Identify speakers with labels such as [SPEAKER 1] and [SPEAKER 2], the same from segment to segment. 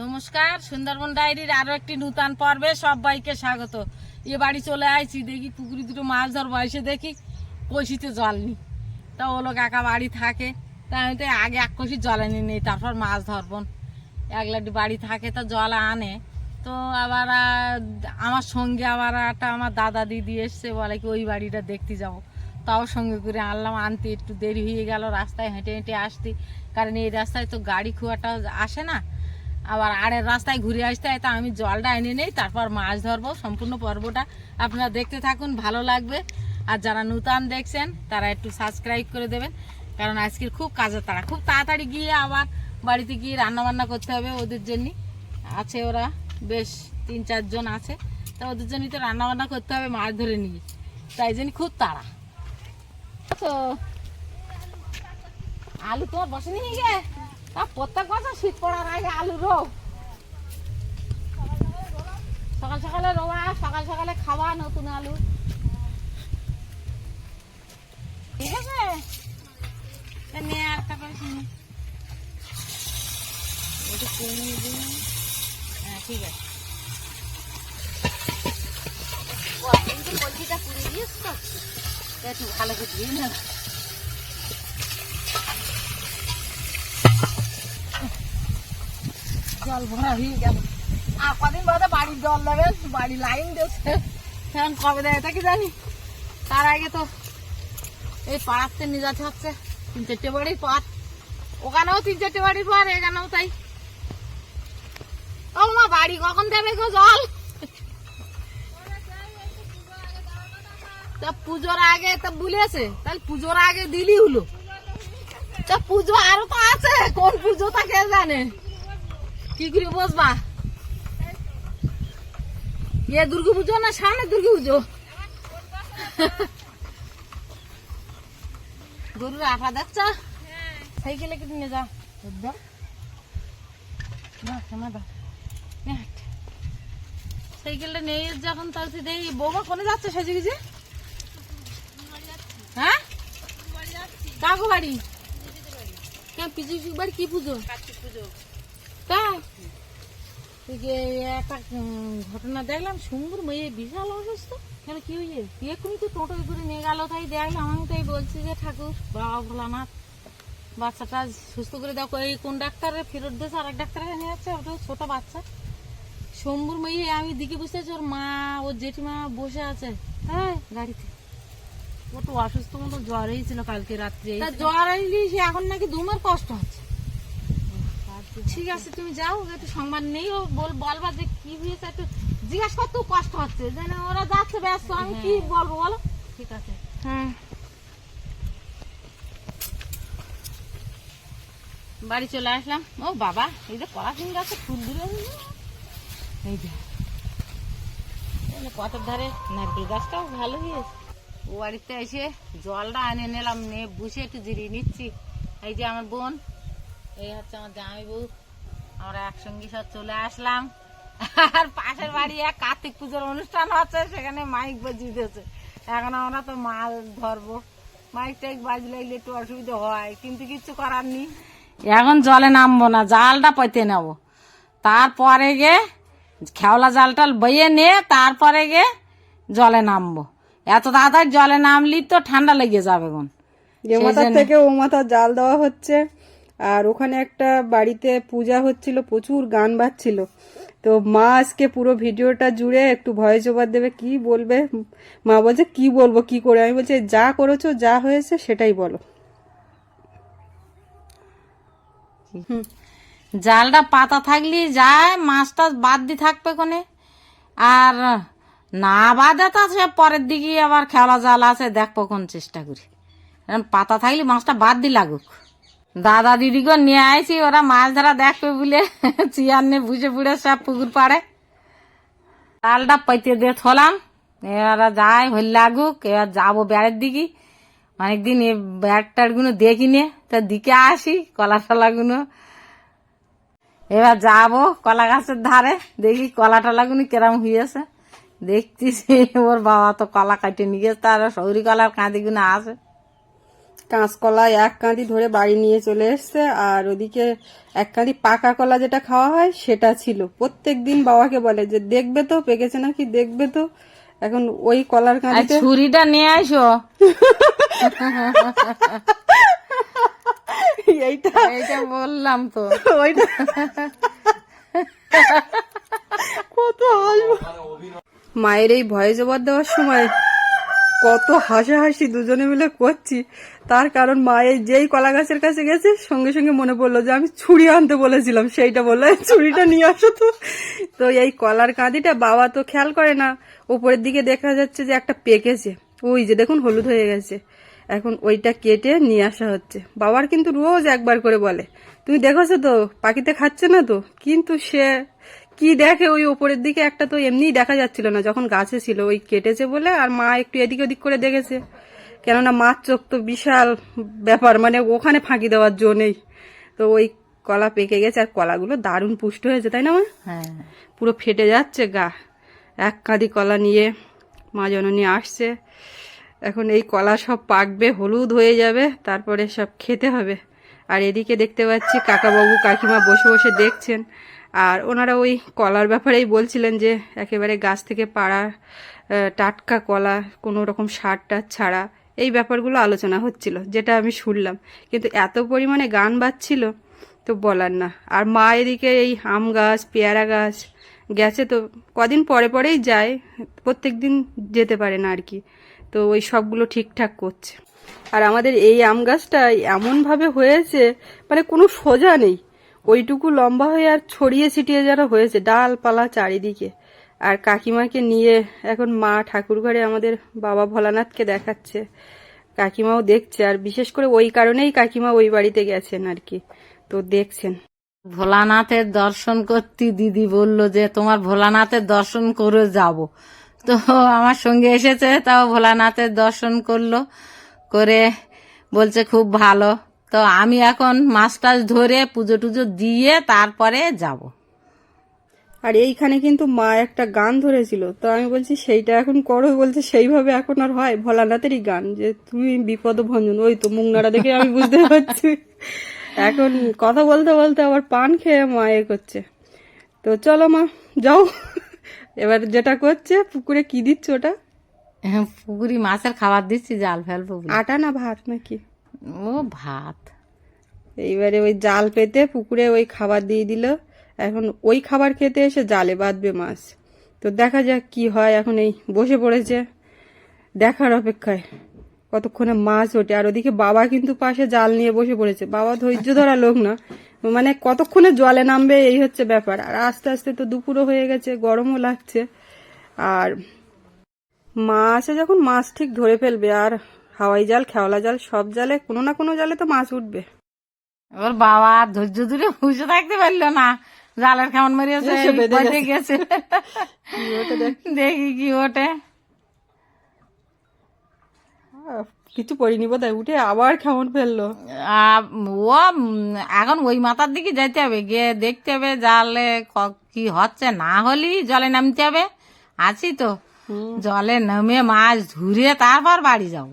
[SPEAKER 1] নমস্কার, সুন্দরবন ডায়েরির আরও একটি নূতন পর্বে সবাইকে স্বাগত। এ বাড়ি চলে আইছি, দেখি পুকুরি দুটো মাছ ধরবো, এসে দেখি কষিতে জল নি তা ওলো কাকা বাড়ি থাকে, তা আমি তো আগে এক কষি জল এনে নেই, তারপর মাছ ধরবো। একলাটি বাড়ি থাকে, তা জল আনে। তো আবার আমার সঙ্গে আবার একটা আমার দাদা দিদি এসছে, বলে কি ওই বাড়িটা দেখতে যাব। তাও সঙ্গে করে আনলাম, আনতে একটু দেরি হয়ে গেল, রাস্তায় হেঁটে হেঁটে আসতে। কারণ এই রাস্তায় তো গাড়ি খুব একটা আসে না। আবার আড়ের রাস্তায় ঘুরে আসতে হয়, তা আমি জলটা এনে নেই, তারপর মাছ ধরবো, সম্পূর্ণ পর্বটা। আপনারা দেখতে থাকুন, ভালো লাগবে। আর যারা নূতন দেখছেন, তারা একটু সাবস্ক্রাইব করে দেবেন, কারণ আজকের খুব কাজের তাড়া। খুব তাড়াতাড়ি গিয়ে আবার বাড়িতে গিয়ে রান্না বান্না করতে হবে ওদের জন্য। আছে ওরা, বেশ তিন চারজন আছে, তা ওদের জন্যই তো রান্না বান্না করতে হবে, মাছ ধরে নিয়ে। তাই জন্য খুব তাড়া। তো আলু তোমার বসে নিয়ে গে তা প্রত্যেক বছর শীত পড়ার আগে আলু রো সকাল সকালে রোয়া সকাল সকালে খাওয়া নতুন আলু। ঠিক আছে? তা নিয়ে আর তারপরে একটু কমিয়ে দিন হ্যাঁ ঠিক আছে। ও, কিন্তু কলজিটা পুড়ে দিয়েছ তো। তা একটু ভালো করে দিয়ে না। জল ভরা হয়ে গেল। আর কদিন বাদে বাড়ির জল দেবে বাড়ি লাইন দিয়েছে এখন কবে দেয় এটা কি জানি? তার আগে তো এই পাড়াতে হচ্ছে, তিন চারটে বাড়ির ওখানেও তিন চারটে বাড়ির এখানেও তাই। ও মা, বাড়ি কখন দেবে গো জল? তা পুজোর আগে তা বলেছে তাহলে পুজোর আগে দিলি হলো। তা পুজো আরও তো আছে, কোন পুজো তা কে জানে? কি করে বসবা? ইয়ে দুর্গা পুজো না সামনে দুর্গা পুজো? গরুর আঠা দেখছ? সাইকেলে কেটে নিয়ে যা? দাও দাও, আমার দাও। নে হাট। সাইকেলটা নেই যখন তাহলে দেখি বৌমা কোনে যাচ্ছে সেজে গুজে হ্যাঁ? কাকু বাড়ি? কেন পিছু বাড়ি কি পুজো? এই যে একটা ঘটনা দেখলাম সুন্দর মেয়ে বিশাল অসুস্থ। কেন কি হয়েছে? এক্ষুনি তো টোটোয় করে নিয়ে গেল তাই দেখলাম আমি তাই বলছি যে ঠাকুর বাবা ভোলানাথ বাচ্চাটা সুস্থ করে দেখো এই কোন ডাক্তারে? ফেরত দিয়েছে আর এক ডাক্তারে নিয়ে যাচ্ছে ওটা ছোট বাচ্চা। শম্ভুর মেয়ে আমি দিকে বুঝতে পারছি ওর মা ওর জেঠিমা বসে আছে হ্যাঁ গাড়িতে।
[SPEAKER 2] ও তো অসুস্থ মতো জ্বর হয়েছিল কালকে রাত্রে।
[SPEAKER 1] জ্বর আইলি সে এখন নাকি দুমার কষ্ট হচ্ছে। ঠিক আছে তুমি যাও একটু সংবাদ নেই ও বল বলবা যে কি হয়েছে একটু জিজ্ঞাসা করতে কষ্ট হচ্ছে। যেন ওরা যাচ্ছে ব্যস্ত আমি কি বলব বলো?
[SPEAKER 2] ঠিক আছে।
[SPEAKER 1] হ্যাঁ। বাড়ি চলে আসলাম। ও বাবা এই যে পড়াশিন গাছে ফুল দিলে। এই যে। পথের ধারে নারকেল গাছটাও ভালো হয়েছে। ও বাড়িতে এসে জলটা এনে নিলাম নিয়ে বসে একটু জিরিয়ে নিচ্ছি। এই যে আমার বোন এই হচ্ছে আমার জামাই বউ। আমরা একসঙ্গে সব চলে আসলাম। আর পাশের বাড়ি এক কার্তিক পুজোর অনুষ্ঠান হচ্ছে সেখানে মাইক বাজিয়ে দিয়েছে। এখন আমরা তো মাল ধরবো। মাইক টাইক বাজলে একটু অসুবিধা হয় কিন্তু কিচ্ছু করার নেই। এখন জলে নামবো না জালটা পাইতে নেব। তারপরে গে খেওলা জালটা বইয়ে নিয়ে তারপরে গে জলে নামবো। এত তাড়াতাড়ি জলে নামলি তো ঠান্ডা লেগে যাবে
[SPEAKER 3] যে থেকে ও মাথার জাল দেওয়া হচ্ছে। আর ওখানে একটা বাড়িতে পূজা হচ্ছিল, প্রচুর গান বাজছিল। তো মা আজকে পুরো ভিডিওটা জুড়ে একটু ভয়েস ওভার দেবে, কি বলবে? মা বলছে, কি বলব, কি করে? আমি বলছি, যা করেছ, যা হয়েছে, সেটাই বলো।
[SPEAKER 1] জালটা পাতা থাকলি যায়, মাছটা বাদ দিয়ে থাকবে কোনে? আর না বাদে তো সে পরের দিকে আবার খেলা জাল আছে, দেখব কোন চেষ্টা করি। পাতা থাকলে মাছটা বাদ দিয়ে লাগুক। দাদা দিদিকে নিয়ে আইছি, ওরা মাছ ধরা দেখবে বলে চেয়ার নিয়ে বুঝে বুঝে সব পুকুর পাড়ে। জালটা পাইতে দিয়ে থলাম এরা যায় হল লাগুক, এবার যাব বেড়ের দিকে। অনেকদিন এ ব্যাট ট্যাটগুলো দেখি নে তার দিকে আসি কলা টলাগুলো। এবার যাব কলা গাছের ধারে, দেখি কলা টলাগুলো কেরম হয়েছে দেখতেছি, ওর বাবা তো কলা কাটে নিয়ে গেছে, তার সৌরি কলার কাঁদিগুলো আছে।
[SPEAKER 3] কাঁচকলা এক কাঁদি ধরে বাড়ি নিয়ে চলে এসছে আর ওদিকে এক কাঁদি পাকা কলা যেটা খাওয়া হয় সেটা ছিল। প্রত্যেক দিন বাবাকে বলে যে দেখবে তো পেকেছে নাকি? দেখবে তো। এখন ওই কলার কাঁদিতে
[SPEAKER 1] ছুরিটা নিয়ে আসো
[SPEAKER 3] এইটা
[SPEAKER 1] এইটা বললাম তো।
[SPEAKER 3] ওইটা কত মায়ের এই ভয়ে জবাব দেওয়ার সময় কত হাসাহাসি দুজনে মিলে করছি। তার কারণ মায়ের যেই কলা গাছের কাছে গেছে, সঙ্গে সঙ্গে মনে পড়ল যে আমি ছুরি আনতে বলেছিলাম, সেইটা বলল, "এই ছুরিটা নিয়ে আসো তো। তো এই কলার কাঁদিটা বাবা তো খেয়াল করে না। ওপরের দিকে দেখা যাচ্ছে যে একটা পেকেছে। ওই যে দেখুন, হলুদ হয়ে গেছে। এখন ওইটা কেটে নিয়ে আসা হচ্ছে। বাবার কিন্তু রোজ একবার করে বলে, তুমি দেখেছ তো, পাখিতে খাচ্ছে না তো? কিন্তু সে কি দেখে? ওই ওপরের দিকে একটা তো এমনিই দেখা যাচ্ছিল না যখন গাছে ছিল ওই কেটেছে বলে আর মা একটু এদিক ওদিক করে দেখেছে। কেননা মাছ চোখ তো বিশাল ব্যাপার মানে ওখানে ফাঁকি দেওয়ার জো নেই। তো ওই কলা পেকে গেছে আর কলাগুলো দারুণ পুষ্ট হয়েছে তাই না মা?
[SPEAKER 1] হ্যাঁ।
[SPEAKER 3] পুরো ফেটে যাচ্ছে গা। এক কাঁদি কলা নিয়ে মা জননী আসছে। এখন এই কলা সব পাকবে হলুদ হয়ে যাবে তারপরে সব খেতে হবে। আর এদিকে দেখতে পাচ্ছি কাকাবাবু কাকিমা বসে বসে দেখছেন। আর ওনারা ওই কলার ব্যাপারেই বলছিলেন যে একেবারে গাছ থেকে পাড়া টাটকা কলা, কোনো রকম সার টার ছাড়া এই ব্যাপারগুলো আলোচনা হচ্ছিল, যেটা আমি শুনলাম। কিন্তু এত পরিমাণে গান বাজছিল তো বলার না। আর মা এদিকে এই আম গাছ, পেয়ারা গাছ গেছে তো কদিন পরে পরেই যায়, প্রত্যেক দিন যেতে পারে না আর কি। তো ওই সবগুলো ঠিকঠাক করছে। আর আমাদের এই আম গাছটা এমনভাবে হয়েছে মানে কোনো সোজা নেই। ওইটুকু লম্বা হয়ে আর ছড়িয়ে ছিটিয়ে যেন হয়েছে ডালপালা চারিদিকে। আর কাকিমাকে নিয়ে এখন মা ঠাকুর ঘরে আমাদের বাবা ভোলানাথকে দেখাচ্ছে। কাকিমাও দেখছে, আর বিশেষ করে ওই কারণেই কাকিমা ওই বাড়িতে গেছেন আর কি। তো দেখছেন।
[SPEAKER 1] ভোলানাথের দর্শন করতে দিদি বলল যে, তোমার ভোলানাথের দর্শন করে যাব। তো আমার সঙ্গে এসেছে, তাও ভোলানাথের দর্শন করল, করে বলছে, খুব ভালো। তো আমি এখন মাছ টাছ ধরে পুজো টুজো দিয়ে তারপরে যাব।
[SPEAKER 3] আর এইখানে কিন্তু মা একটা গান ধরেছিল। তো আমি বলছি সেইটা এখন করো। বলছে সেইভাবে এখন আর হয়? ভোলানাথেরই গান যে তুমি বিপদ ভঞ্জন। ওই তো মুংনারা দেখে আমি বুঝতে পারছি। এখন কথা বলতে বলতে আবার পান খেয়ে মা এ করছে। তো চলো মা যাও। এবার যেটা করছে পুকুরে কি দিচ্ছ ওটা?
[SPEAKER 1] হ্যাঁ, পুকুরি মাছের খাবার দিচ্ছি জাল ফেল পুকুরি।
[SPEAKER 3] আটা না ভাত নাকি?
[SPEAKER 1] ও ভাত।
[SPEAKER 3] এইবারে ওই জাল পেতে পুকুরে ওই খাবার দিয়ে দিল। এখন ওই খাবার খেতে এসে জালে বাঁধবে মাছ। তো দেখা যাক কি হয় এখন এই বসে পড়েছে। দেখার অপেক্ষায় কতক্ষণে মাছ ওঠে। আর ওদিকে বাবা কিন্তু পাশে জাল নিয়ে বসে পড়েছে। বাবা ধৈর্য ধরা লোক না। মানে কতক্ষণে জলে নামবে এই হচ্ছে ব্যাপার। আর আস্তে আস্তে তো দুপুরও হয়ে গেছে, গরমও লাগছে। আর মাছে যখন মাছ ঠিক ধরে ফেলবে, আর হাওয়াই জাল খেওলা জাল সব জালে কোনো না কোনো জালে তো মাছ উঠবে।
[SPEAKER 1] এবার বাবা ধৈর্য ধরে বসে থাকতে পারল না। জালের
[SPEAKER 3] বেঁধে
[SPEAKER 1] বেঁধে গেছে।
[SPEAKER 3] দেখ।
[SPEAKER 1] কি ওঠে।
[SPEAKER 3] কিছু পড়িনি বোধ উঠে আবার কেমন ফেলল।
[SPEAKER 1] ও এখন ওই মাথার দিকে যেতে হবে গিয়ে দেখতে হবে জালে কি হচ্ছে। না হলেই জলে নামতে হবে। আছি তো। জলে নামে মাছ ধরে তারপর বাড়ি যাব।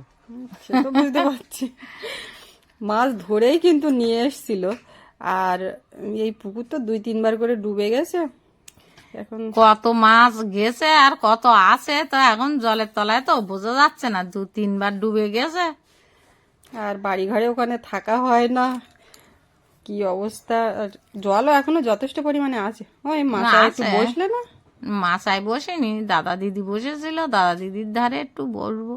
[SPEAKER 3] সে তো বুঝতে পারছি। মাছ ধরেই কিন্তু নিয়ে এসছিল। আর এই পুকুর তো দুই তিনবার করে ডুবে গেছে। এখন
[SPEAKER 1] কত মাছ গেছে আর কত আছে তো এখন জলের তলায় তো বোঝা যাচ্ছে না। দু তিনবার ডুবে গেছে।
[SPEAKER 3] আর বাড়ি ঘরে ওখানে থাকা হয় না। কি অবস্থা? আর জলও এখনও যথেষ্ট পরিমাণে আছে। ওই মাথায় একটু। বসলে না?
[SPEAKER 1] মাছায় বসেনি। দাদা দিদি বসেছিল। দাদা দিদির ধারে একটু বসবো।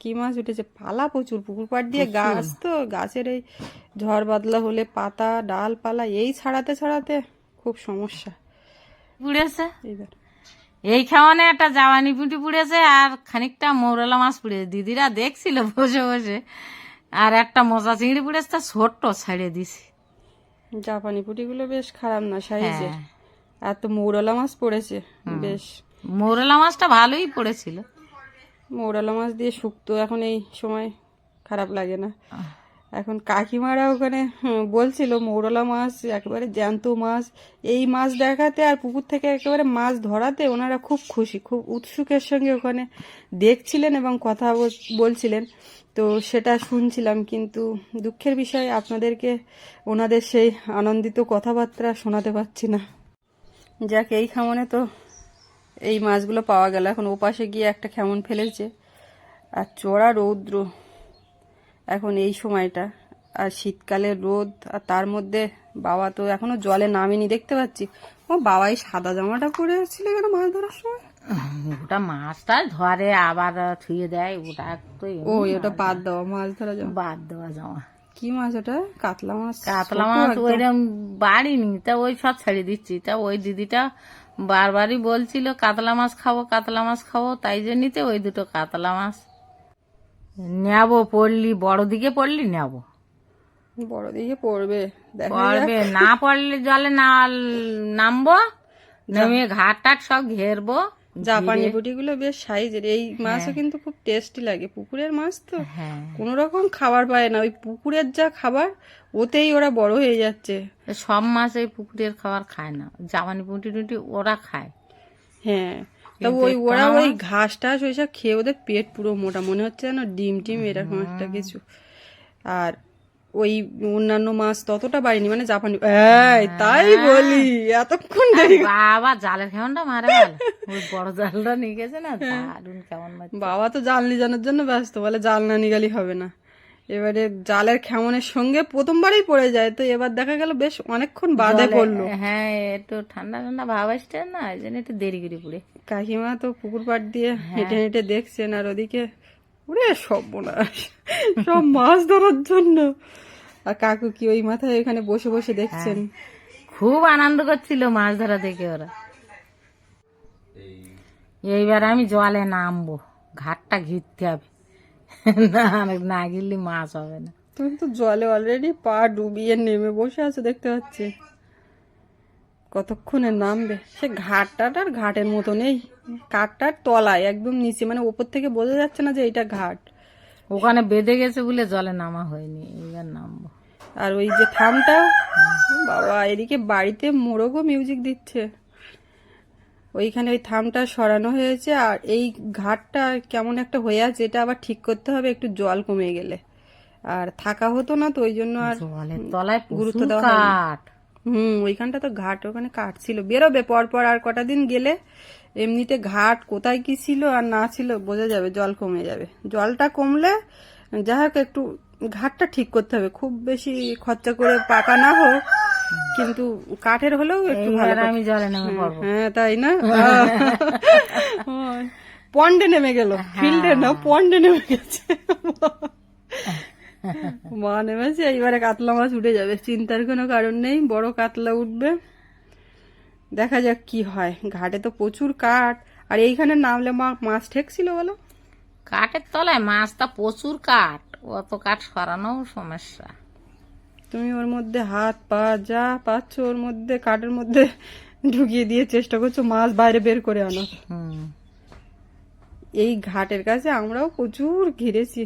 [SPEAKER 3] কি মাছ উঠেছে? পালা প্রচুর পুকুর পাড় দিয়ে গাছ তো গাছের এই ঝড় বাদলা হলে পাতা ডাল পালা এই ছাড়াতে ছাড়াতে খুব সমস্যা।
[SPEAKER 1] পুড়েছে? এই খাওয়ানে একটা জাওয়ানি পুঁটি পুড়েছে আর খানিকটা মৌরলা মাছ পুড়েছে দিদিরা দেখছিল বসে বসে আর একটা মজা চিংড়ি পুড়েছে তা ছোট্ট ছেড়ে দিছি।
[SPEAKER 3] জাপানি পুঁটিগুলো বেশ খারাপ না সাইজের?
[SPEAKER 1] হ্যাঁ।
[SPEAKER 3] আর তো মৌরলা মাছ পড়েছে বেশ।
[SPEAKER 1] মৌরলা মাছটা ভালোই পড়েছিল।
[SPEAKER 3] মৌরলা মাছ দিয়ে শুক্তো এখন এই সময় খারাপ লাগে না। এখন কাকিমারা ওখানে বলছিল মৌরলা মাছ একেবারে জ্যান্ত মাছ এই মাছ দেখাতে আর পুকুর থেকে একেবারে মাছ ধরাতে ওনারা খুব খুশি খুব উৎসুকের সঙ্গে ওখানে দেখছিলেন এবং কথা বলছিলেন। তো সেটা শুনছিলাম কিন্তু দুঃখের বিষয় আপনাদেরকে ওনাদের সেই আনন্দিত কথাবার্তা শোনাতে পারছি না। যাক এই খামনে তো এই মাছগুলো পাওয়া গেল। এখন ওপাশে গিয়ে একটা খেমন ফেলেছে। আর চড়া রৌদ্র। এখন এই সময়টা। আর শীতকালে রোদ। আর তার মধ্যে বাবা তো এখনও জলে নামেনি দেখতে পাচ্ছি। ও বাবাই সাদা জামাটা পরে ছিল কেন মাছ ধরার সময়।
[SPEAKER 1] ওটা মাছটা ধরে আবার থুয়ে দেয়। ওটা তো
[SPEAKER 3] ও ওটা বাদ দেওয়া মাছ ধরা জামা।
[SPEAKER 1] বাদ দেওয়া জামা।
[SPEAKER 3] কি মাছ ওটা? কাতলা মাছ?
[SPEAKER 1] কাতলা মাছ ওইরকম বাড়িনি তা ওই সব ছেড়ে দিচ্ছি। তা ওই দিদিটা বারবারই বলছিল কাতলা মাছ খাব কাতলা মাছ খাব। তাই জন্যতে ওই দুটো কাতলা মাছ। নেব পড়লি বড় দিকে পড়লি নেব।
[SPEAKER 3] বড় দিকে পড়বে
[SPEAKER 1] পড়বে না পড়লে জলে না নামবো নেমে ঘাট টাট সব ঘেরবো।
[SPEAKER 3] জাপানি বুটিগুলো বেশ সাইজের। এই মাছও কিন্তু খুব টেস্টি লাগে। পুকুরের মাছ তো
[SPEAKER 1] হ্যাঁ।
[SPEAKER 3] কোনো রকম খাবার পায় না। ওই পুকুরের যা খাবার ওতেই ওরা বড় হয়ে যাচ্ছে।
[SPEAKER 1] সব মাছ এই পুকুরের খাবার খায় না। জাপানি পুঁটি টুটি ওরা খায়।
[SPEAKER 3] হ্যাঁ। তা ওই ওরা ওই ঘাস টাস ওইসব খেয়ে ওদের পেট পুরো মোটা। মনে হচ্ছে যেন ডিম টিম এরকম একটা কিছু। আর ওই অন্যান্য মাছ ততটা বাড়িনি মানে জাপানি। তাই বলি এতক্ষণ
[SPEAKER 1] বাবা জালের কেমনটা মারে ওই বড় জালটা নিয়ে গেছে না দারুণ কেমন
[SPEAKER 3] বাবা তো জাল নিয়ে জানার জন্য ব্যস্ত বলে জাল না নিয়ে গেলেই হবে না। এবারে জালের খেমনের সঙ্গে প্রথমবারই পড়ে যায় তো এবার দেখা গেল বেশ অনেকক্ষণ বাদে পড়ল।
[SPEAKER 1] হ্যাঁ একটু ঠান্ডা ঠান্ডা ভাব আসছে না এই জন্য একটু দেরি করে পড়ে।
[SPEAKER 3] কাকিমা তো পুকুর পাড় দিয়ে হেঁটে হেঁটে দেখছেন আর ওদিকে ওরে সব সব মাছ ধরার জন্য। আর কাকু কি ওই মাথায় ওইখানে বসে বসে দেখছেন?
[SPEAKER 1] খুব আনন্দ করছিল মাছ ধরা দেখে ওরা। এইবার আমি জলে নামবো ঘাটটা ঘিরতে হবে। না না গিরলে মাছ হবে না।
[SPEAKER 3] তুমি তো জলে অলরেডি পা ডুবিয়ে নেমে বসে আছো দেখতে পাচ্ছি। কতক্ষণে নামবে? সে ঘাটটার আর ঘাটের মতো নেই। কাঠটার তলায় একদম নিচে মানে ওপর থেকে বোঝা যাচ্ছে না যে এটা ঘাট।
[SPEAKER 1] ওখানে বেঁধে গেছে বলে জলে নামা হয়নি এইবার নামবো।
[SPEAKER 3] আর ওই যে থামটা বাবা এদিকে বাড়িতে মোরগও মিউজিক দিচ্ছে। ওইখানে ওই থামটা সরানো হয়েছে আর এই ঘাটটা কেমন একটা হয়ে আছে এটা আবার ঠিক করতে হবে একটু জল কমে গেলে। আর থাকা হতো না তো ওই জন্য আর
[SPEAKER 1] তলায়
[SPEAKER 3] গুরুত্ব দেওয়া হুম ওইখানটা তো ঘাট ওখানে কাঠ ছিল। বেরোবে পরপর আর কটা দিন গেলে এমনিতে ঘাট কোথায় কি ছিল আর না ছিল বোঝা যাবে জল কমে যাবে। জলটা কমলে যা হোক একটু ঘাটটা ঠিক করতে হবে। খুব বেশি খরচা করে পাকা না হোক কিন্তু কাঠের হলেও একটু ভালো
[SPEAKER 1] আমি জলে নেমে পড়ব।
[SPEAKER 3] হ্যাঁ তাই না? হ্যাঁ। পন্ডে নেমে গেল। ফিল্ডে না পন্ডে নেমে গেছে। মা নেমেছে এইবারে কাতলা মাছ উঠে যাবে। চিন্তার কোনো কারণ নেই বড় কাতলা উঠবে। দেখা যাক কি হয়। ঘাটে তো প্রচুর কাঠ। আর এইখানে নামলে মা মাছ ঠেকছিল বলো?
[SPEAKER 1] কাঠের তলায় মাছটা প্রচুর কাঠ। অত কাঠ সরানো সমস্যা।
[SPEAKER 3] তুমি ওর মধ্যে হাত পা যা পাচ্ছ ওর মধ্যে কাঠের মধ্যে ঢুকিয়ে দিয়ে চেষ্টা করছ মাছ বাইরে বের করে আনো। এই ঘাটের কাছে আমরাও প্রচুর ঘিরেছি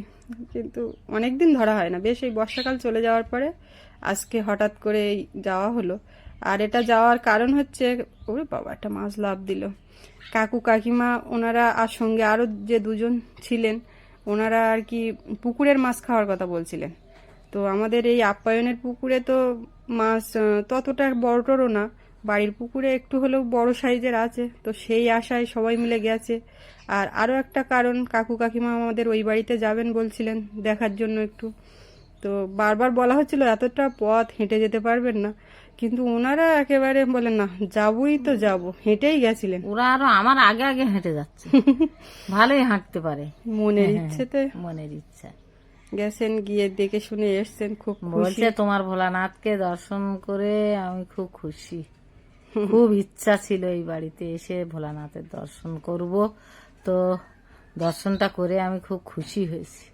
[SPEAKER 3] কিন্তু অনেক দিন ধরা হয় না। বেশ এই বর্ষাকাল চলে যাওয়ার পরে আজকে হঠাৎ করে এই যাওয়া হলো। আর এটা যাওয়ার কারণ হচ্ছে ওরে বাবা একটা মাছ লাভ দিল। কাকু কাকিমা ওনারা আর সঙ্গে আরও যে দুজন ছিলেন ওনারা আর কি পুকুরের মাছ খাওয়ার কথা বলছিলেন। তো আমাদের এই আপ্যায়নের পুকুরে তো মাছ ততটা বড় টড়ো না। বাড়ির পুকুরে একটু হলেও বড় সাইজের আছে। তো সেই আশায় সবাই মিলে গেছে। আর আরও একটা কারণ, কাকু কাকিমা আমাদের ওই বাড়িতে যাবেন বলছিলেন দেখার জন্য একটু। তো বারবার বলা হচ্ছিল, এতটা পথ, হেঁটে যেতে পারবেন না। কিন্তু ওনারা একেবারে বলেন না যাবই তো যাব। হেঁটেই গেছিলেন।
[SPEAKER 1] ওরা আরও আমার আগে আগে হেঁটে যাচ্ছে। ভালোই হাঁটতে পারে।
[SPEAKER 3] মনের ইচ্ছেতে
[SPEAKER 1] মনের ইচ্ছা।
[SPEAKER 3] গেছেন গিয়ে দেখে শুনে এসছেন খুব খুশি।
[SPEAKER 1] বলছে তোমার ভোলানাথকে দর্শন করে আমি খুব খুশি। খুব ইচ্ছা ছিল এই বাড়িতে এসে ভোলানাথের দর্শন করব। তো দর্শনটা করে আমি খুব খুশি হয়েছি।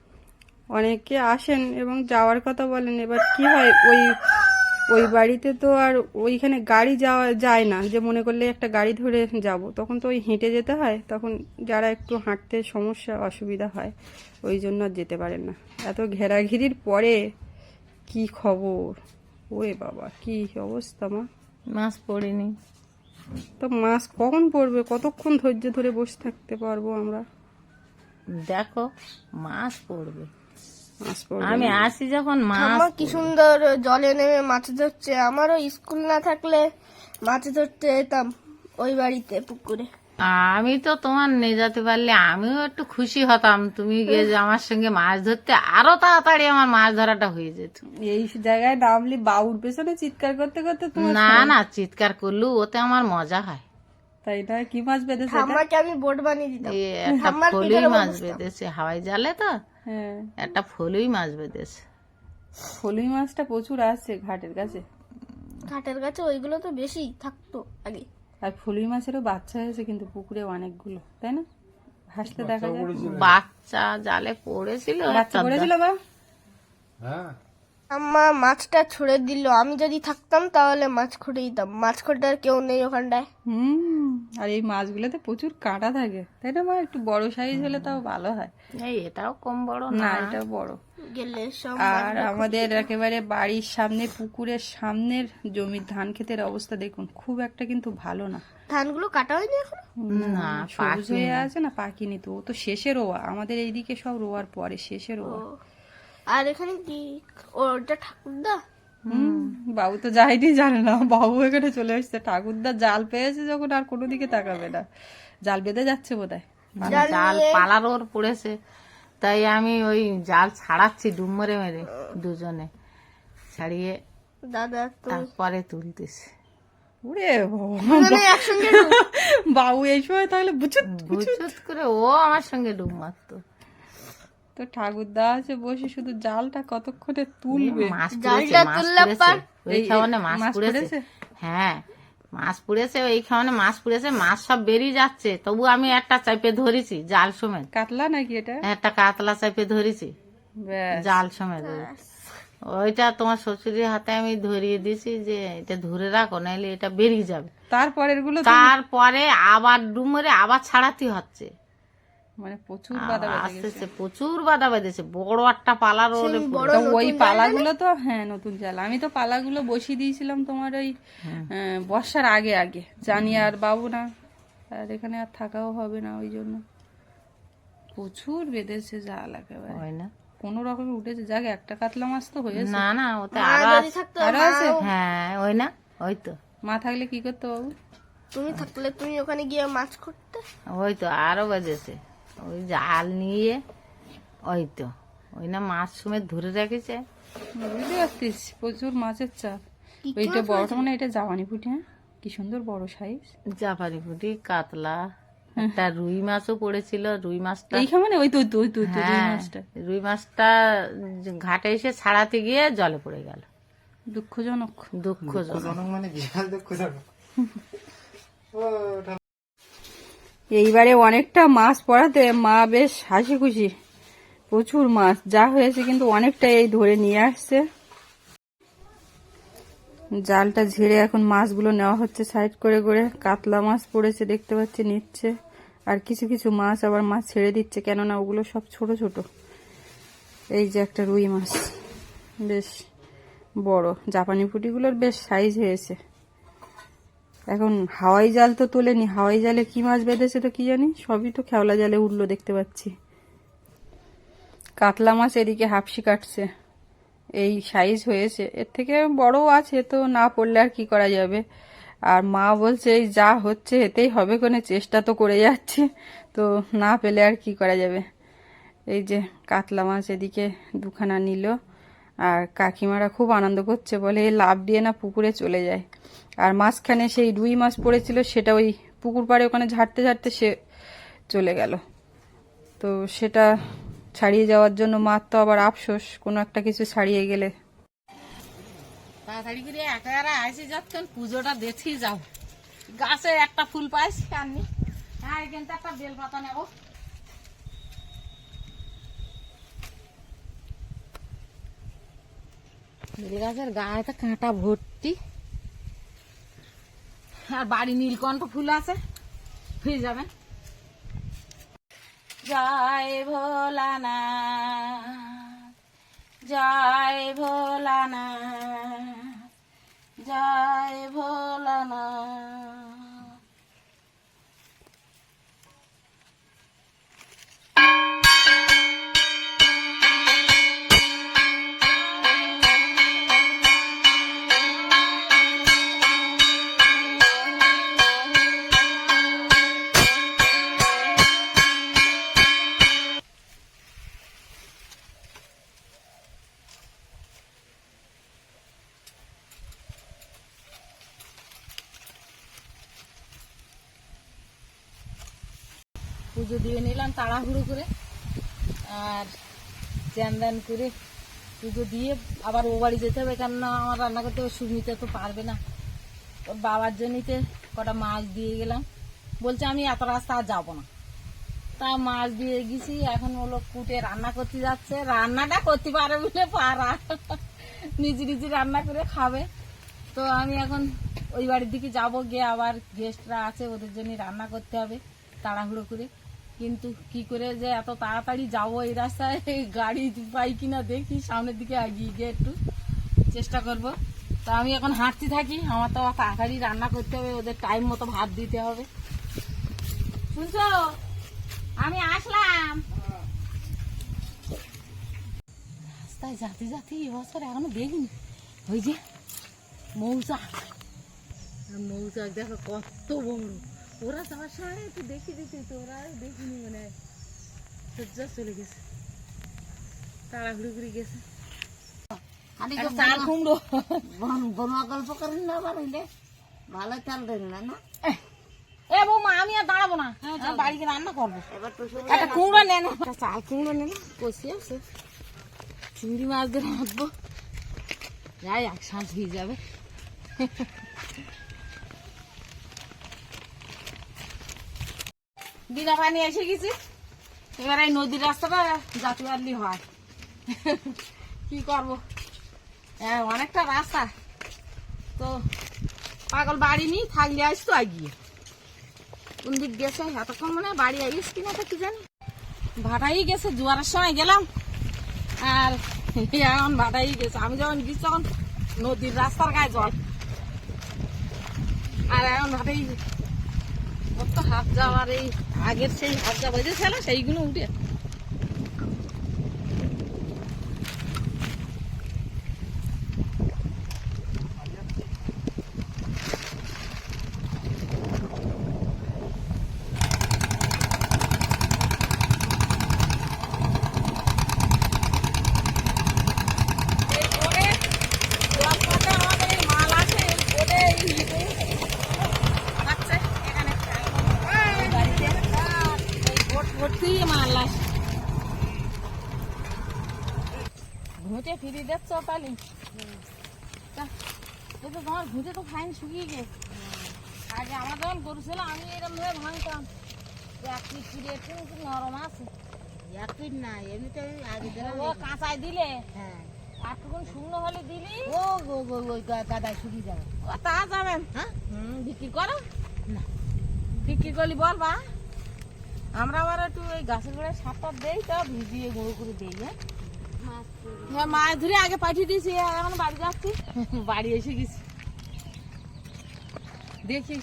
[SPEAKER 3] অনেকে আসেন এবং যাওয়ার কথা বলেন এবার কি হয়? ওই ওই বাড়িতে তো আর ওইখানে গাড়ি যাওয়া যায় না যে মনে করলে একটা গাড়ি ধরে যাব। তখন তো ওই হেঁটে যেতে হয় তখন যারা একটু হাঁটতে সমস্যা অসুবিধা হয় ওই জন্য আর যেতে পারেন না। এত ঘেরাঘিরির পরে কি খবর? ওরে বাবা কি অবস্থা মা।
[SPEAKER 1] মাছ পড়িনি।
[SPEAKER 3] তো মাছ কখন পড়বে? কতক্ষণ ধৈর্য ধরে বসে থাকতে পারব আমরা?
[SPEAKER 1] দেখো মাছ পড়বে।
[SPEAKER 3] মাছ পড়বে
[SPEAKER 1] আমি আসি যখন মাছ
[SPEAKER 4] কি সুন্দর জলে নেমে মাছ ধরছে। আমারও স্কুল না থাকলে মাছ ধরতে যেতাম ওই বাড়িতে পুকুরে।
[SPEAKER 1] আমি তো তোমার নিয়ে যেতে পারলে আমিও একটু খুশি হতাম। তুমি গিয়ে যে আমার সঙ্গে মাছ ধরতে আরও তাড়াতাড়ি আমার মাছ ধরাটা হয়ে যেত।
[SPEAKER 3] এই জায়গায় নামলি বাউর পেছনে চিৎকার করতে করতে
[SPEAKER 1] না না চিৎকার করলু ওতে আমার মজা হয়।
[SPEAKER 3] তাই না? কি মাছ বেঁধেছে?
[SPEAKER 4] আমাকে আমি বোট বানিয়ে দিতাম।
[SPEAKER 1] একটা ফলুই মাছ বেঁধেছে। হাওয়াই জালে তো?
[SPEAKER 3] হ্যাঁ।
[SPEAKER 1] একটা ফলুই মাছ বেঁধেছে।
[SPEAKER 3] ফলুই মাছটা প্রচুর আসছে ঘাটের কাছে।
[SPEAKER 4] ঘাটের কাছে ওইগুলো তো বেশি থাকতো আগে।
[SPEAKER 3] আর ফলুই মাছেরও বাচ্চা হয়েছে কিন্তু পুকুরে অনেকগুলো তাই না? ভাসতে দেখা যায়।
[SPEAKER 1] বাচ্চা জালে পড়েছিল
[SPEAKER 3] বাচ্চা পড়েছিল বা?
[SPEAKER 4] আম্মা মাছটা ছুড়ে দিল। আমি যদি থাকতাম তাহলে মাছ খুঁড়ে দিতাম। মাছ খুঁড়তে আর কেউ নেই ওখানটায়।
[SPEAKER 3] হুম আর এই মাছগুলোতে প্রচুর কাঁটা থাকে। তাই না মা? একটু বড় সাইজ হলে তাও ভালো হয়।
[SPEAKER 1] এই এটাও কম বড়
[SPEAKER 3] না?
[SPEAKER 1] না
[SPEAKER 3] এটা বড়।
[SPEAKER 4] গেলে সব
[SPEAKER 3] আর আমাদের একেবারে বাড়ির সামনে পুকুরের সামনের জমির ধান ক্ষেতের অবস্থা দেখুন খুব একটা কিন্তু ভালো না।
[SPEAKER 4] ধানগুলো কাটা হয়নি এখন?
[SPEAKER 1] না
[SPEAKER 3] সবুজ হয়ে আছে না পাকিনি তো। ও তো শেষে রোয়া। আমাদের এইদিকে সব রোয়ার পরে শেষে রোয়া।
[SPEAKER 4] আর এখানে কি? ওটা ঠাকুরদা?
[SPEAKER 3] হুম, বাবু তো যায়নি জানে না। বাবু এখানে চলে এসছে। ঠাকুরদা জাল পেয়েছে যখন আর কোনো দিকে তাকাবে না। জাল বেঁধে যাচ্ছে বোধ হয়
[SPEAKER 1] জাল পালার ওর পড়েছে। তাই আমি ওই জাল ছাড়াচ্ছি ডুম মেরে মেরে দুজনে। ছাড়িয়ে
[SPEAKER 4] দাদা তো
[SPEAKER 1] তারপরে তুলতেছি।
[SPEAKER 3] ওরে বাবা।
[SPEAKER 4] মানে
[SPEAKER 3] বাবু এই সময় তাহলে বুঝুত
[SPEAKER 1] বুঝুত করে ও আমার সঙ্গে ডুব মারতো।
[SPEAKER 3] তো ঠাকুরদা আছে বসে শুধু জালটা কতক্ষণে তুলবে?
[SPEAKER 4] জালটা
[SPEAKER 1] ওই
[SPEAKER 3] এই-
[SPEAKER 1] খাওয়ানে মাছ পুড়েছে।
[SPEAKER 3] পুড়েছে?
[SPEAKER 1] হ্যাঁ মাছ পুড়েছে ওই খাওয়ানে মাছ পুড়েছে মাছ সব বেরিয়ে যাচ্ছে। তবু আমি একটা চাইপে ধরেছি জাল সমেত।
[SPEAKER 3] কাতলা নাকি এটা?
[SPEAKER 1] একটা কাতলা চাইপে ধরেছি জাল সমেত। ওইটা তোমার শ্বশুরের হাতে আমি ধরিয়ে দিছি যে এটা ধরে রাখো নাহলে এটা বেরিয়ে যাবে।
[SPEAKER 3] তারপরেরগুলো
[SPEAKER 1] তারপরে আবার ডুমরে আবার ছাড়াতে হচ্ছে।
[SPEAKER 3] মানে প্রচুর বাধা
[SPEAKER 1] আস্তে আস্তে প্রচুর বাধা বেঁধেছে। বড় একটা পালার ওরে
[SPEAKER 3] ওই পালাগুলো তো হ্যাঁ নতুন জাল আমি তো পালাগুলো বসিয়ে দিয়েছিলাম তোমার ওই বর্ষার আগে আগে। জানি আর বাবু না। আর এখানে আর থাকাও হবে না ওই জন্য। প্রচুর বেঁধেছে জাল একেবারে।
[SPEAKER 1] হয় না।
[SPEAKER 3] কোনো রকমে উঠেছে। যাক একটা কাতলা মাছ তো হয়েছে।
[SPEAKER 1] না না ওতে
[SPEAKER 4] আরও
[SPEAKER 1] আছে। হ্যাঁ ওই না ওই তো।
[SPEAKER 3] মা থাকলে কি করতে বাবু?
[SPEAKER 4] তুমি থাকলে তুমি ওখানে গিয়ে মাছ করতে?
[SPEAKER 1] ওই তো আরও বেজেছে ওই জাল নিয়ে ওই তো ওই না মাছ সময় ধরে রেখেছে।
[SPEAKER 3] বুঝতে পারছিস প্রচুর মাছের চাপ ওইটা বড়টা মানে এটা জামানি ফুটি হ্যাঁ? কি সুন্দর বড় সাইজ
[SPEAKER 1] জাপানি পুঁটি কাতলা একটা রুই মাছও পড়েছিল রুই মাছটা।
[SPEAKER 3] এইখানে মানে ওই তো ওই তো ওই তো রুই
[SPEAKER 1] হ্যাঁ
[SPEAKER 3] মাছটা।
[SPEAKER 1] রুই মাছটা ঘাটে এসে ছাড়াতে গিয়ে জলে পড়ে গেল।
[SPEAKER 3] দুঃখজনক।
[SPEAKER 1] দুঃখজনক। মানে বিশাল দুঃখজনক।
[SPEAKER 3] এইবারে অনেকটা মাছ পড়াতে মা বেশ হাসি খুশি প্রচুর মাছ, যা হয়েছে কিন্তু অনেকটা এই ধরে নিয়ে আসছে। জালটা ঝেড়ে এখন মাছগুলো নেওয়া হচ্ছে সাইড করে করে। কাতলা মাছ পড়েছে, দেখতে পাচ্ছি নিচ্ছে। আর কিছু কিছু মাছ আবার মাছ ছেড়ে দিচ্ছে, কেননা ওগুলো সব ছোট ছোট। এই যে একটা রুই মাছ, বেশ বড়। জাপানি পুঁটিগুলোর বেশ সাইজ হয়েছে। এখন হাওয়াই জাল তো তোলেনি, হাওয়াই জালে কি মাছ বেঁধেছে তো কি জানি? সবই তো খেওলা জালে উঠল দেখতে পাচ্ছি। কাতলা মাছ এদিকে হাফসি কাটছে। এই সাইজ হয়েছে। এর থেকে বড়ও আছে তো, না পড়লে আর কি করা যাবে? আর মা বলছে, এই যা হচ্ছে, এতেই হবে কোনে, চেষ্টা তো করে যাচ্ছে। তো না পেলে আর কি করা যাবে? এই যে কাতলা মাছ এদিকে দুখানা নিল। আর কাকিমারা খুব আনন্দ করছে, বলে লাভ দিয়ে না পুকুরে চলে যায়। আর মাঝখানে সেই রুই মাছ পড়েছিল, সেটা ওই পুকুর পাড়ে ওখানে ঝাড়তে ঝাড়তে সে চলে গেল। তো সেটা ছাড়িয়ে যাওয়ার জন্য মার তো আবার আফসোস, কোনো একটা কিছু ছাড়িয়ে গেলে।
[SPEAKER 1] তাড়াতাড়ি করে আসি যখন পুজোটা যাও। গাছে একটা ফুল হ্যাঁ একটা পাতা গাছের গায়ে কাঁটা ভর্তি। আর বাড়ি নীলকণ্ঠ ফুল আছে। ফিরে যাবেন। জয় ভোলানা জয় ভোলানা জয় ভোলানা পুজো দিয়ে নিলাম তাড়াহুড়ো করে। আর চ্যান করে পুজো দিয়ে আবার ও বাড়ি যেতে হবে, কেননা আমার রান্না করতে সুমিতে তো পারবে না। ওর বাবার জন্যতে কটা মাছ দিয়ে গেলাম। বলছে, আমি এত রাস্তা আর যাব না। তা মাছ দিয়ে গেছি, এখন হলো কুটে রান্না করতে যাচ্ছে। রান্নাটা করতে পারে বলে পারা। নিজে নিজে রান্না করে খাবে। তো আমি এখন ওই বাড়ির দিকে যাব, গিয়ে আবার গেস্টরা আছে, ওদের জন্য রান্না করতে হবে, তাড়াহুড়ো করে। কিন্তু কি করে যে এত তাড়াতাড়ি যাব এই রাস্তায়? গাড়ি পাই কিনা দেখি, সামনের দিকে এগিয়ে গিয়ে একটু চেষ্টা করব। তা আমি এখন হাঁটতে থাকি, আমার তো তাড়াতাড়ি রান্না করতে হবে, ওদের টাইম মতো ভাত দিতে হবে। শুনছো? আমি আসলাম। রাস্তায় যাতে যাতে এবছর এখনও দেখিনি। ওই যে আর মৌচাক দেখো কত বড়। ওরা যাওয়ার সময় একটু দেখি দিতি তো ওরা দেখিনি মানে। সজ্জা চলে গেছে। তাড়াহুড়ি করে গেছে। একটা চাল কুমড়ো।
[SPEAKER 2] বনোয়া গল্প করেন না আবার ভালো চাল দেন না না?
[SPEAKER 1] এ বৌমা আমি আর দাঁড়াবো না। আমি বাড়িতে রান্না করব।
[SPEAKER 2] এবার তো শুনে
[SPEAKER 1] একটা কুমড়ো নেন একটা চাল কুমড়ো নেন কষি আছে চিংড়ি মাছ দিয়ে রাখব যাই এক সাঁঝ হয়ে যাবে। দিনা পানি এসে গেছি। এবার এই নদীর রাস্তাটা জাতীয়ারলি হয়। কি করব? হ্যাঁ অনেকটা রাস্তা। তো পাগল বাড়ি নিয়ে থাকলে আসতো আগিয়ে কোন দিক গেছে? এতক্ষণ মনে হয় বাড়ি আইস কিনা তো কি জানি। ভাটাই গেছে, জোয়ারের সময় গেলাম। আর এখন ভাটাই গেছে। আমি যখন গেছি তখন নদীর রাস্তার গায়ে জল। আর এখন ভাটাই হাত যাওয়ার এই আগের সেই হাত যা বেজেছিল সেইগুলো উঠে এই করে জলপথে আমাদের এই মাল আছে এই করে এই লিবু আছে এখানে এই বাড়িতে এই বোট ভর্তি মাল আছে ঘুঁটে ফিরি দেখছ তাহলে তা, এই তো তোমার ঘুঁটে তো ফাইন শুকিয়ে গে আগে আমার যখন গরু ছিল আমি এরকম ভাবে ভাঙতাম। এক পিট ফিরে একটু নরম আছে।
[SPEAKER 2] এক ফিট না এমনিতে আগে
[SPEAKER 1] ও কাঁচায় দিলে?
[SPEAKER 2] হ্যাঁ।
[SPEAKER 1] আটটুকুন শুকনো হলে দিলি?
[SPEAKER 2] ও গো গো ওই গাদায় শুকিয়ে যাবে।
[SPEAKER 1] ও তা যাবেন
[SPEAKER 2] হ্যাঁ?
[SPEAKER 1] বিক্রি করো?
[SPEAKER 2] না।
[SPEAKER 1] বিক্রি করলি বল বা। আমরা আবার একটু ওই গাছের গোড়ায় সারটা দেই তো ভিজিয়ে গুঁড়ো করে দিই হ্যাঁ? হ্যাঁ মাছ ধরে আগে পাঠিয়ে দিয়েছি এখন বাড়ি যাচ্ছি। বাড়ি এসে গেছি। দেখি।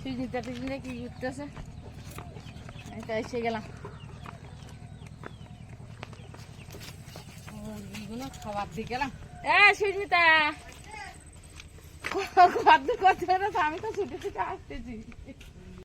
[SPEAKER 1] সুজিতা টুজিটা কি উঠতেছে এটা এসে গেলাম। মুরগিগুলো খাবার দিয়ে গেলাম। এ, সুজিতা! কত কত আমি তো ছুটে ছুটে আসতেছি।